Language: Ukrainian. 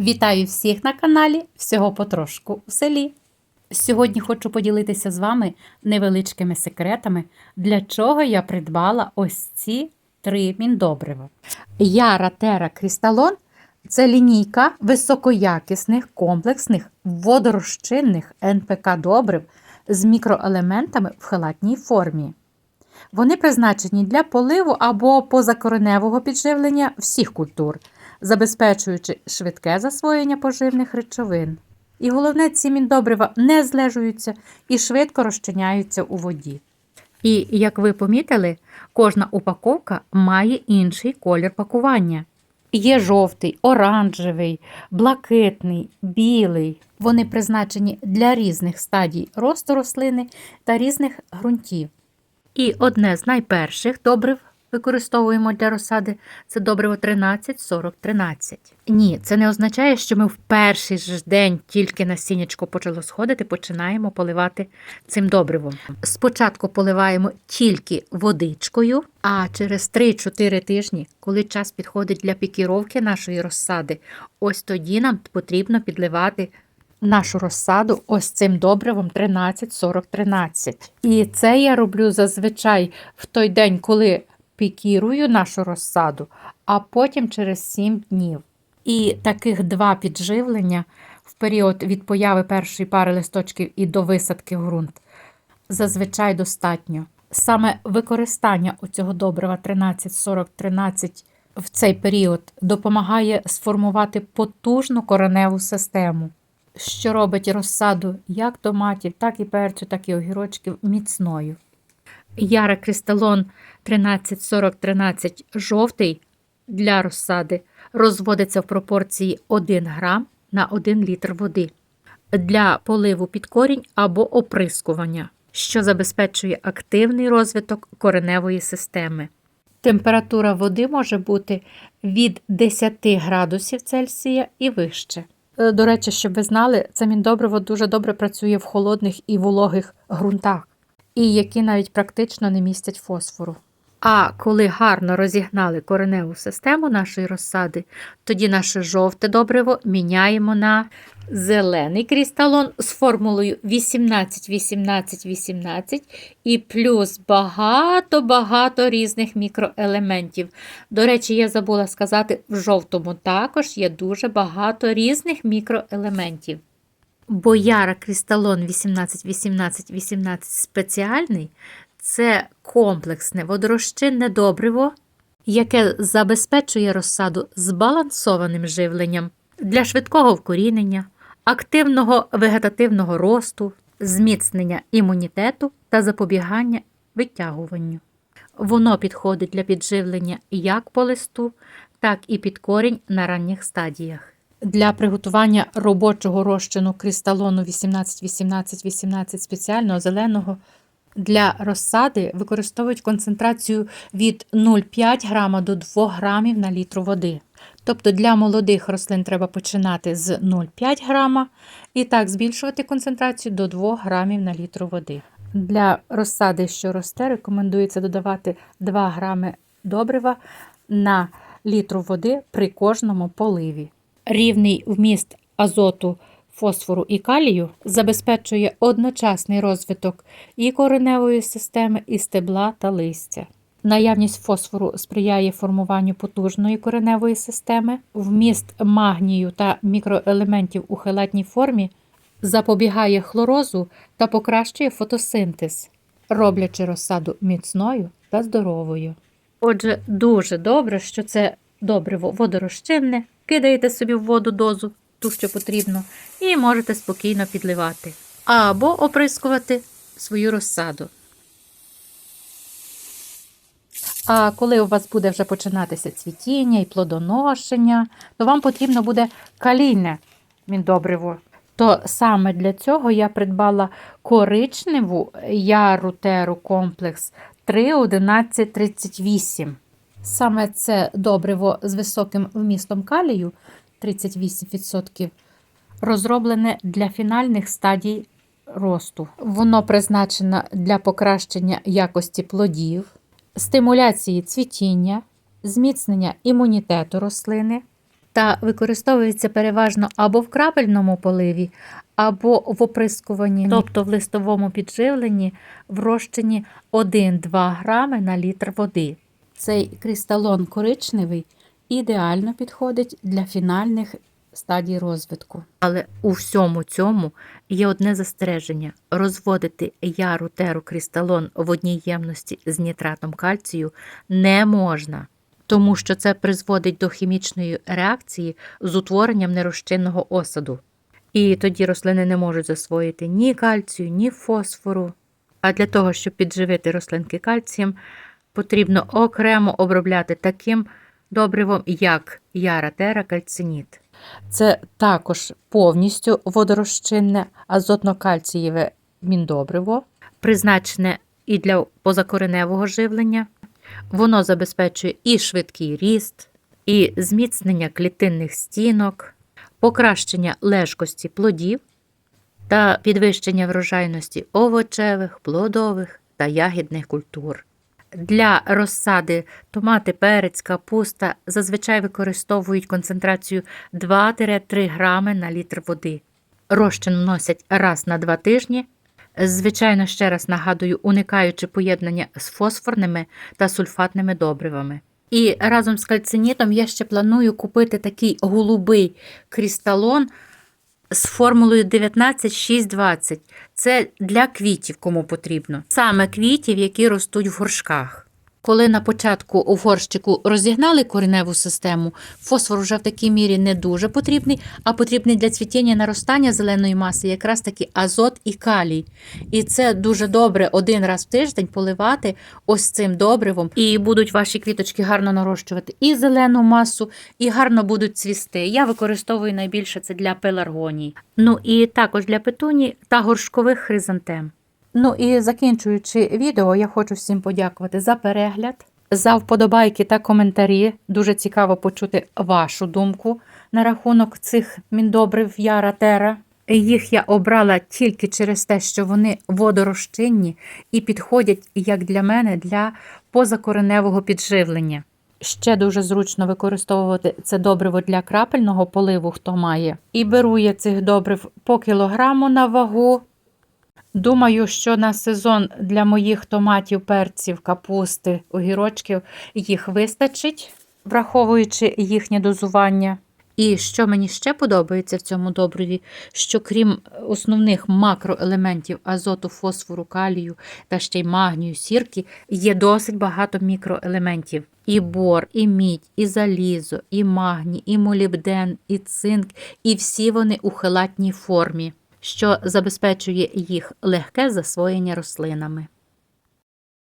Вітаю всіх на каналі Всього потрошку у селі. Сьогодні хочу поділитися з вами невеличкими секретами, для чого я придбала ось ці три міндобрива. Яра Тера Крісталон це лінійка високоякісних комплексних водорозчинних НПК добрив з мікроелементами в халатній формі. Вони призначені для поливу або позакореневого підживлення всіх культур, забезпечуючи швидке засвоєння поживних речовин. І головне, ці міндобрива не злежуються і швидко розчиняються у воді. І, як ви помітили, кожна упаковка має інший колір пакування. Є жовтий, оранжевий, блакитний, білий. Вони призначені для різних стадій росту рослини та різних ґрунтів. І одне з найперших добрив використовуємо для розсади це добриво 13-40-13. Ні, це не означає, що ми в перший ж день тільки насіннячко почало сходити, починаємо поливати цим добривом. Спочатку поливаємо тільки водичкою, а через 3-4 тижні, коли час підходить для пікіровки нашої розсади, ось тоді нам потрібно підливати нашу розсаду ось цим добривом 13-40-13. І це я роблю зазвичай в той день, коли пікірую нашу розсаду, а потім через 7 днів. І таких два підживлення в період від появи першої пари листочків і до висадки в ґрунт зазвичай достатньо. Саме використання цього добрива 13-40-13 в цей період допомагає сформувати потужну кореневу систему що робить розсаду як томатів, так і перцю, так і огірочків міцною. Яра кристалон 134013 жовтий для розсади розводиться в пропорції 1 грам на 1 літр води для поливу під корінь або оприскування, що забезпечує активний розвиток кореневої системи. Температура води може бути від 10 градусів Цельсія і вище. Е, До речі, щоб ви знали, це міндобриво дуже добре працює в холодних і вологих ґрунтах, і які навіть практично не містять фосфору. А коли гарно розігнали кореневу систему нашої розсади, тоді наше жовте добриво міняємо на зелений крісталон з формулою 18-18-18 і плюс багато-багато різних мікроелементів. До речі, я забула сказати, в жовтому також є дуже багато різних мікроелементів. Бо яра крісталон 18-18-18 спеціальний це комплексне водорозчинне добриво, яке забезпечує розсаду збалансованим живленням для швидкого вкорінення, активного вегетативного росту, зміцнення імунітету та запобігання витягуванню. Воно підходить для підживлення як по листу, так і під корінь на ранніх стадіях. Для приготування робочого розчину кристалону 18-18-18 спеціального зеленого для розсади використовують концентрацію від 0,5 грама до 2 грамів на літру води. Тобто для молодих рослин треба починати з 0,5 грама і так збільшувати концентрацію до 2 грамів на літру води. Для розсади, що росте, рекомендується додавати 2 грами добрива на літру води при кожному поливі. Рівний вміст азоту фосфору і калію забезпечує одночасний розвиток і кореневої системи, і стебла та листя. Наявність фосфору сприяє формуванню потужної кореневої системи, вміст магнію та мікроелементів у хелатній формі запобігає хлорозу та покращує фотосинтез, роблячи розсаду міцною та здоровою. Отже, дуже добре, що це добриво водорозчинне, кидаєте собі в воду дозу, ту, що потрібно, і можете спокійно підливати. Або оприскувати свою розсаду. А коли у вас буде вже починатися цвітіння і плодоношення, то вам потрібно буде калійне міндобриво. То саме для цього я придбала коричневу яру теру комплекс 3,1138. Саме це добриво з високим вмістом калію 38%, розроблене для фінальних стадій росту. Воно призначено для покращення якості плодів, стимуляції цвітіння, зміцнення імунітету рослини та використовується переважно або в крапельному поливі, або в оприскуванні, тобто в листовому підживленні в розчині 1-2 грами на літр води. Цей кристалон коричневий ідеально підходить для фінальних стадій розвитку. Але у всьому цьому є одне застереження: розводити яру теру кристалон в одній ємності з нітратом кальцію не можна, тому що це призводить до хімічної реакції з утворенням нерозчинного осаду. І тоді рослини не можуть засвоїти ні кальцію, ні фосфору. А для того, щоб підживити рослинки кальцієм, потрібно окремо обробляти таким добривом, як яра-тера кальциніт. Це також повністю водорозчинне азотно-кальцієве міндобриво, призначене і для позакореневого живлення. Воно забезпечує і швидкий ріст, і зміцнення клітинних стінок, покращення лежкості плодів та підвищення врожайності овочевих, плодових та ягідних культур. Для розсади томати, перець, капуста зазвичай використовують концентрацію 2-3 грами на літр води. Розчин вносять раз на два тижні. Звичайно, ще раз нагадую, уникаючи поєднання з фосфорними та сульфатними добривами. І разом з кальцинітом я ще планую купити такий голубий крісталон з формулою 19620. Це для квітів, кому потрібно. Саме квітів, які ростуть в горшках. Коли на початку у горщику розігнали кореневу систему, фосфор вже в такій мірі не дуже потрібний, а потрібний для цвітіння наростання зеленої маси якраз таки азот і калій. І це дуже добре один раз в тиждень поливати ось цим добривом, і будуть ваші квіточки гарно нарощувати і зелену масу, і гарно будуть цвісти. Я використовую найбільше це для пеларгоній. Ну і також для петуній та горшкових хризантем. Ну і закінчуючи відео, я хочу всім подякувати за перегляд, за вподобайки та коментарі. Дуже цікаво почути вашу думку на рахунок цих міндобрив Яра Тера. Їх я обрала тільки через те, що вони водорозчинні і підходять, як для мене, для позакореневого підживлення. Ще дуже зручно використовувати це добриво для крапельного поливу, хто має. І беру я цих добрив по кілограму на вагу. Думаю, що на сезон для моїх томатів, перців, капусти, огірочків їх вистачить, враховуючи їхнє дозування. І що мені ще подобається в цьому добриві, що крім основних макроелементів азоту, фосфору, калію та ще й магнію, сірки, є досить багато мікроелементів. І бор, і мідь, і залізо, і магній, і молібден, і цинк, і всі вони у хелатній формі що забезпечує їх легке засвоєння рослинами.